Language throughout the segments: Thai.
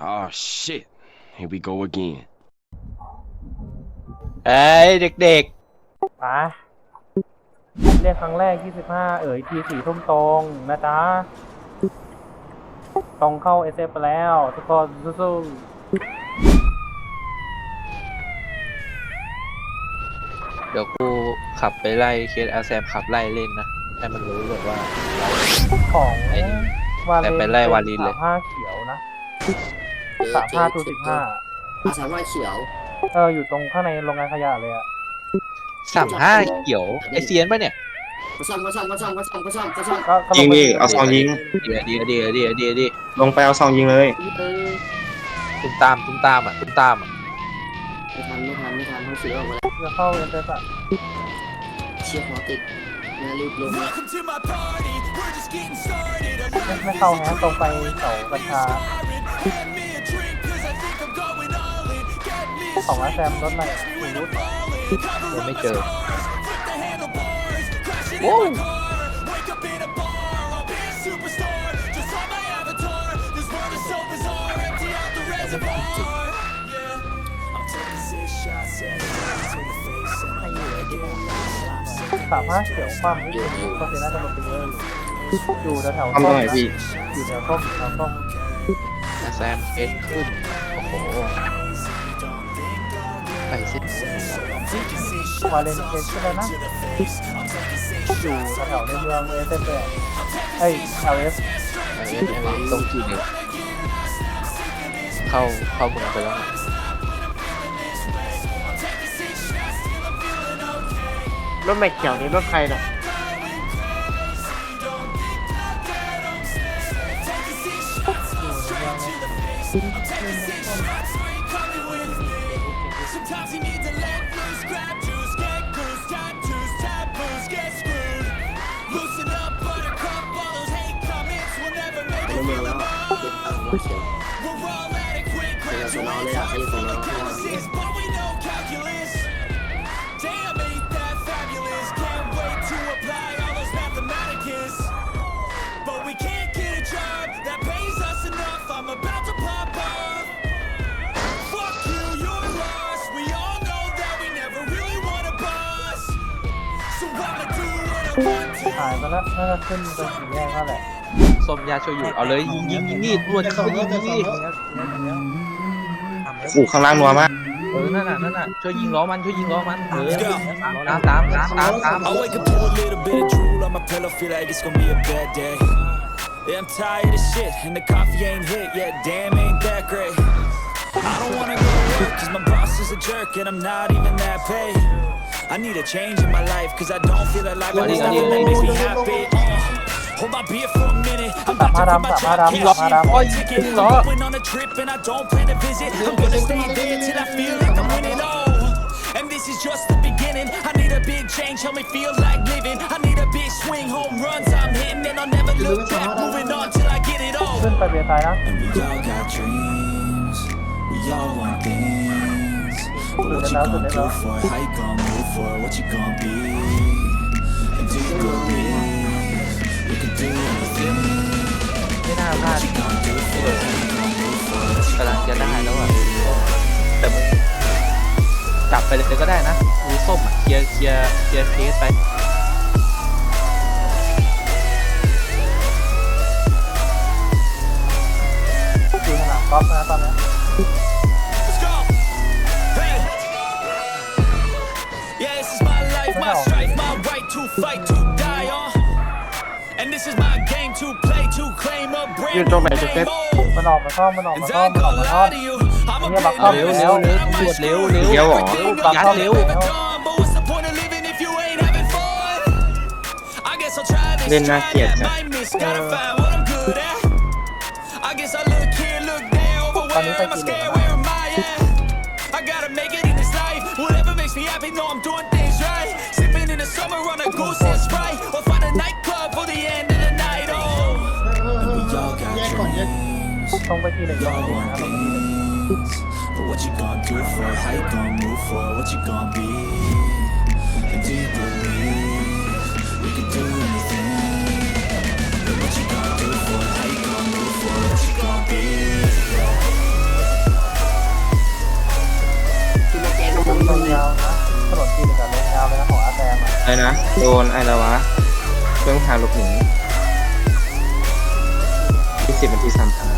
Oh shit. Here we go again. เอ้ยเด็กไปเรียกครั้งแรก 25 เอ๋ยทีสี่ทุ่มตรงนะจ๊ะ ตรงเข้าเอเไปแล้ว ทุกคนสู้ๆ เดี๋ยวกูขับไปไล่เคสอาแซมขับไล่เล่นนะ ให้มันรู้แบบว่าๆของไอ้นี่วาเลแต่นไปไล่วาลินเลยสามห้าเขียวนะ สามห้าทูสิบห้าอาสามว่าเขียวเอออยู่ตรงข้างในโรงงานขยะเลยอะสามห้าเขียวไอเซียนปะเนี่ยก็ซ่อมก็ซ่อมก็ซ่อมก็ซ่อมก็ซ่อมก็ซ่อมก็ก็ลยิงไปดิเอาซองยิงเดี๋ยวเดี๋ยวเดี๋ยวเดี๋ยวเดี๋ยวเดี๋ยวลงไปเอาซองยิงเลยเออตุ้มตามตุ้มตามอะตุ้มตามอะไม่ทันไม่ทันไม่ทันเขาเสียออกมาแล้วจะเข้าเอเอะเชียร์คอติดนะรีบลงนะไม่ไม่เข้าแฮะตรงไปเสากัญชา ของอาแซมรถอะไรถูรุดยังไม่เจอโอ้ยสามห้าเขียวความนิดนึงก็เสียน่าจะหมดไปเยอะอยู่อยู่แถวๆทำตรงไหนพี่อยู่แถวส้มแถวส้มอาแซมเคสขึ้นโอ้โห ไปสิวาเลนเทสใช่ไหมนะอยู่แถวในเมืองเอเซเเอ้ยเอลเอสเอสตรงที่หนึ่งเข้าเข้าเมืองไปแล้วรถแม็กเขียวนี่รถใครน่ะไป ยอะใครสนอหายไปแล้วน่าจะขึ้นไปสี่แยกนั่นแหละ ส้มยาโชยุเอาเลยยิงยิงยิงนี่ตำรวจจะเข้าไปยิงยิงนี่ขู่ข้างล่างนัวมากเออนั่นน่ะนั่นน่ะช่วยยิงล้อมันช่วยยิงล้อมันเออตามตามตามตามตาม I wake up to a little bit of drool on my pillow, feel like it's gonna be a bad day. Yeah, I'm tired of shit, and the coffee ain't hit yet. Damn, ain't that great. I don't wanna go to work, cause my boss is a jerk, and I'm not even that paid. I need a change in my life, cause I don't feel alive, and there's nothing that makes me happy. Uh, hold my beer for a minute. I'm about to put my trap cash in for a ticket. I'm going on a trip, and I don't plan to visit. I'm gonna stay there till I feel like I'm winning. Oh. And this is just the beginning. I need a big change, help me feel like living. I need a big swing, home runs I'm hitting, and I'll never look back. Moving on till I get it all. ขึ้นไปเบียร์ซ้ายนะ And we all got dreams. We all want things. But what you gonna do for it? How you gonna move for it? What you gonna be? And do you believe ไม่น่าพลาด What you gonna do for it? How you gonna move for it? What you กำลังจะได้แล้วอะแต่มึงจับไปเลยก็ได้นะดูส้มอะเคลียร์เคลียร์เคลียร์เคสไปอยู่สนามกอล์ฟนะตอนนี้ Let's go. Hey. Yeah, this is my life, my strife, my right to fight, to die on. And this is my game to play, to claim a brand Yun, new Tom, medyo name. set. Oh. มันออกมาซ่อมมันออก And มาซ่อม I มันออก gonna มาซ่อม lie to you. I'm a Yeah, but bit come เร็ว on, เร็ว nervous, เร็ว not ตำรว much จเร็ว to เร็ว เดี๋ยวเหรอ ยัดเร็ว Never done, but what's the point of living if you ain't having fun? I guess I'll try this, เล่นน่า try เกลียด that, จัง might miss, gotta find what I'm good at. I guess I look here, look there, over Paano where tayo am I scared, kailangan? where am I at? I gotta make it in this life, whatever makes me happy, know I'm doing ตรงไปทีหนึ่งตรงไปทีหนึ่งครับตรงไปทีหนึ่ง But what you gonna do for it? How you gonna move for it? What you gonna be? And do you believe we can do anything? But what you gonna do for it? How you gonna move for it? What you gonna be? ตรงยาวนะถนนทีหนึ่งกับตรงยาวเลยนะของอาแซมอะไอ้นะโดนไอ้ละวะเพิ่งพาหลบหนีที่สิบนาทีสามพัน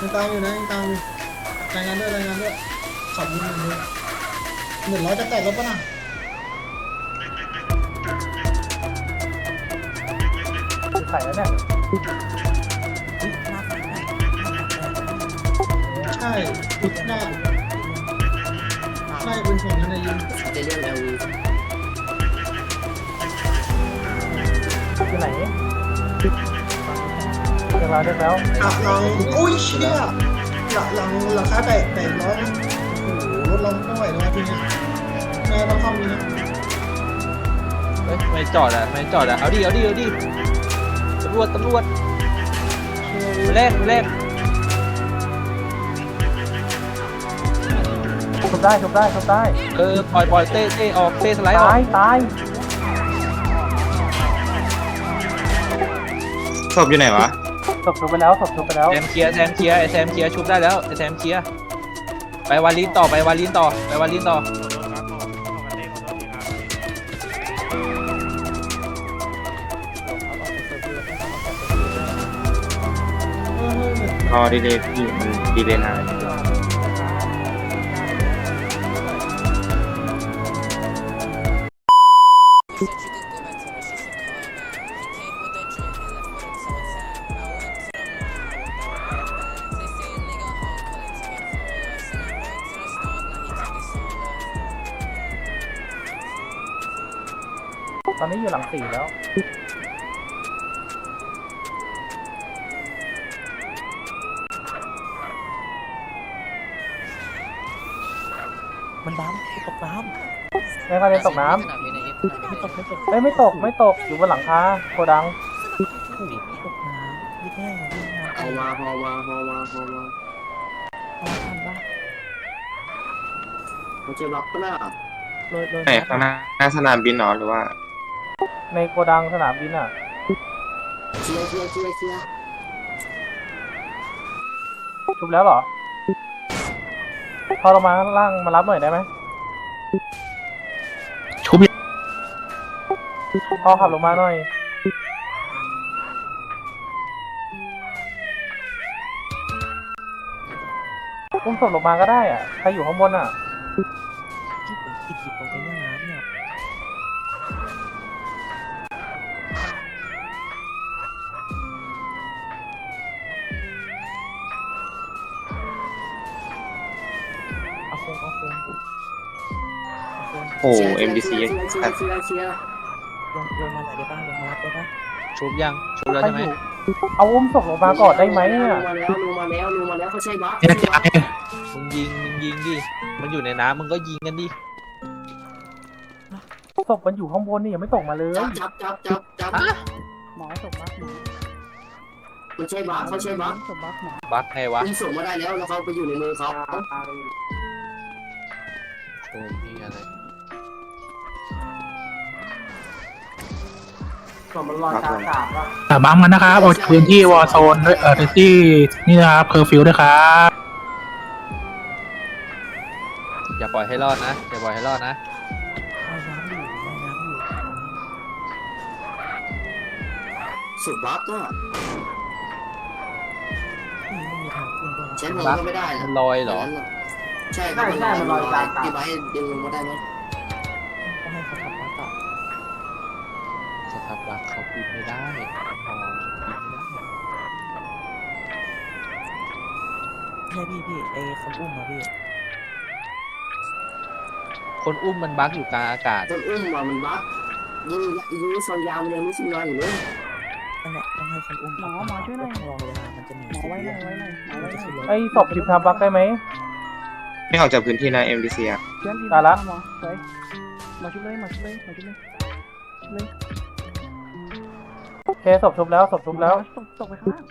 ยังตามอยู่นะยังตามอยู่รายงานด้วยรายงานด้วยขับยิงหนึ่งเลยหนึ่งร้อยจะแตกแล้วปะน่ะคือใส่แล้วเนี่ยใช่น่าใช่เป็นของนั้นนะยิงจะเรียก LV ที่ไหน เรียกแล้วเรียกแล้วหลังหลังอุ้ยเชี่ยหลังหลังหลังคาแตกแตกร้อยนะโอ้โหรถเราไม่ไหวแล้วนะทีเนี้ยแม่ต้องเข้ามีนะเฮ้ยไม่จอดอะไม่จอดอะเอาดิเอาดิเอาดิตำรวจตำรวจแรกแรกทุบได้ทุบได้ทุบได้เออปล่อยปล่อยเต้เต้ออกเต้สไลด์ออตากยตายศพอยู่ไหนวะ ศพทุบไปแล้วศพทุบไปแล้วแซมเคลียร์แซมเคลียร์ไอแซมเคลียร์ชุบได้แล้วไอแซมเคลียร์ไปวาลินต่อไปวาลินต่อไปวาลินต่อพอดีเลยพี่มันดีเลยนะ นนี้อยู่หลังสี่แล้ว มันดำตกน้แม่งกระเด็นตกน้ำไม่ตกไม่ตกำเอ้ยไม่ตกไม่ตกอยู่บนหลังคาโกดังโอ้โหตกน้ำยี่แม่ยี่แม่พอมาพอมาพอมาพอมาพอทันปะเขาจะรับปะน่ะโรยโรยไหนข้างหน้าหน้าสนามบินเหรอหรือว่า ในโกดังสนามบินอะเชียร์เชียร์เชียร์เชียร์ทุบแล้วเหรอ พอเรามาข้างล่างมารับหน่อยได้ไหมชุบพอขับลงมาหน่อย อุ้มศพลงมาก็ได้อะ ใครอยู่ข้างบนอะ เอาโฟงเอาโฟงเอาโฟงโอ้โห MDC เชียร์เชียร์เชียร์เชียร์ลงลงมาไหนได้บ้างลงมารับได้ปะชุบยังชุบแล้วใครใช่ไหมอยู่เอาอุ้มศพลงมาก่อนได้ไหมลเนี่ยงมาแล้วลงมาแล้วลงมาแล้วเขาใช่บัฟมึงยิงมึงยิงดิมันอยู่ในน้ำมึงก็ยิงกันดิศพมันอยู่ข้างบนนี่ยังไม่ตกมาเลยจับจับจับจับจับหมอตกบักหมอเขาใช่บัฟเขาใช่บัฟตกบักหมอบักไงวะยิงส่งมาได้แล้วแล้วเขาไปอยู่ในมือเขา โอ้ยอะไรมันลอยกลางอากาศว่าอ่าบังมันนะครับออกจากพื้นที่วอร์โซนด้วยเอ่อพื้นที่นี่นะครับเคอร์ฟิวด้วยครับอย่าปล่อยให้รอดนะอย่าปล่อยให้รอดนะสุดบัฟก็นี่ไม่มีทางขึ้นด้วยเชนก็ไม่ได้มันลอยเหรอ ใช่ครับมันลอยมันลอยกลางอากาศที่ไว้ดึงลงมาได้ไหมก็ให้เขาขับมาต่อสถาบันเขาบินไม่ได้พอบินไม่ได้ใช่พี่พี่ไอ้คนอุ้มมาพี่ คนอุ้มมันบั๊กอยู่กลางอากาศคนอุ้มว่ามันบัฟยิงยิงส่วนยาวมันยังไม่สิ้นลอยอยู่เลยนั่นแหละต้องให้คนอุ้มหมอหมอช่วยหน่อยรอเวลามันจะหนีไว้หน่อยไว้หน่อยไว้หน่อยไอ้ศพทิพทาบักได้ไหม ไม่ออกจากพื้นที่นะ MDC อะตายละมาชุบเลยมาชุบเลยมาชุบเลยโอเคศพชุบแล้วศพชุบแล้ว ตกตกไปข้างล่าง